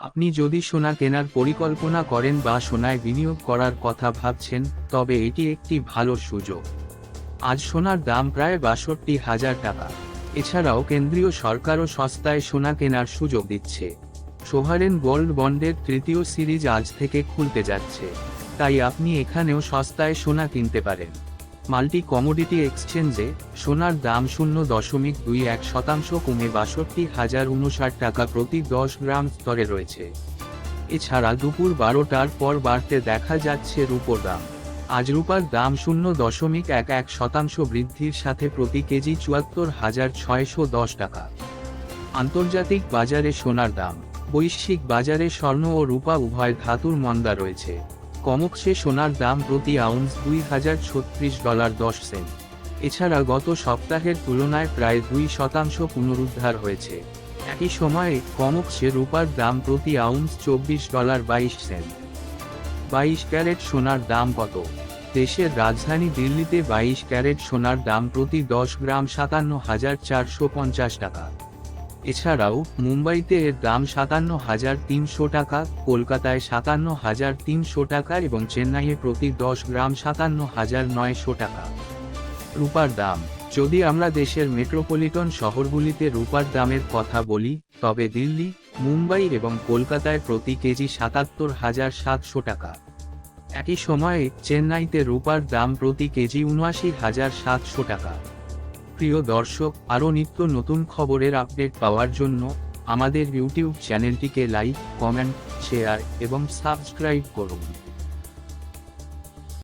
আপনি যদি সোনা কেনার পরিকল্পনা করেন বা সোনায় বিনিয়োগ করার কথা ভাবছেন, তবে এটি একটি ভালো সুযোগ। আজ সোনার দাম প্রায় বাষট্টি হাজার টাকা। এছাড়াও কেন্দ্রীয় সরকারও সস্তায় সোনা কেনার সুযোগ দিচ্ছে। সোভারেন গোল্ড বন্ডের তৃতীয় সিরিজ আজ থেকে খুলতে যাচ্ছে। তাই আপনি এখানেও সস্তায় সোনা কিনতে পারেন। মাল্টি কমোডিটি এক্সচেঞ্জে সোনার দাম শূন্য দশমিক দুই এক শতাংশ কমে বাষট্টি হাজার উনষাট টাকা প্রতি দশ গ্রাম স্তরে রয়েছে। এছাড়া দুপুর বারোটার পর বাড়তে দেখা যাচ্ছে রূপোর দাম। আজ রূপার দাম শূন্য দশমিক এক এক শতাংশ বৃদ্ধির সাথে প্রতি কেজি চুয়াত্তর হাজার ছয়শো দশ টাকা। আন্তর্জাতিক বাজারে সোনার দাম, বৈশ্বিক বাজারে স্বর্ণ ও রূপা উভয় ধাতুর মন্দা রয়েছে। কমকসে সোনার দাম প্রতি আউন্স দুই হাজার ছত্রিশ ডলার দশ সেন্ট। এছাড়া গত সপ্তাহের তুলনায় প্রায় দুই শতাংশ পুনরুদ্ধার হয়েছে। একই সময়ে কমকসে রূপার দাম প্রতি আউন্স চব্বিশ ডলার বাইশ সেন্ট। বাইশ ক্যারেট সোনার দাম কত? দেশের রাজধানী দিল্লিতে বাইশ ক্যারেট সোনার দাম প্রতি দশ গ্রাম সাতান্ন হাজার চারশো পঞ্চাশ টাকা। এছাড়াও, মুম্বাইতে এর দাম সাতান্ন হাজার তিনশো টাকা, কলকাতায় সাতান্ন হাজার তিনশো টাকা এবং চেন্নাইয়ে প্রতি দশ গ্রাম সাতান্ন হাজার নয়শো টাকা। রূপার দাম। যদি আমরা দেশের মেট্রোপলিটন শহরগুলিতে রূপার দামের কথা বলি, তবে দিল্লি, মুম্বাই এবং কলকাতায় প্রতি কেজি সাতাত্তর হাজার সাতশো টাকা। একই সময়ে, চেন্নাইতে রূপার দাম প্রতি কেজি উনআশি হাজার সাতশো টাকা। প্রিয় দর্শক, আরও নিত্য নতুন খবরের আপডেট পাওয়ার জন্য আমাদের ইউটিউব চ্যানেলটিকে লাইক কমেন্ট শেয়ার এবং সাবস্ক্রাইব করুন।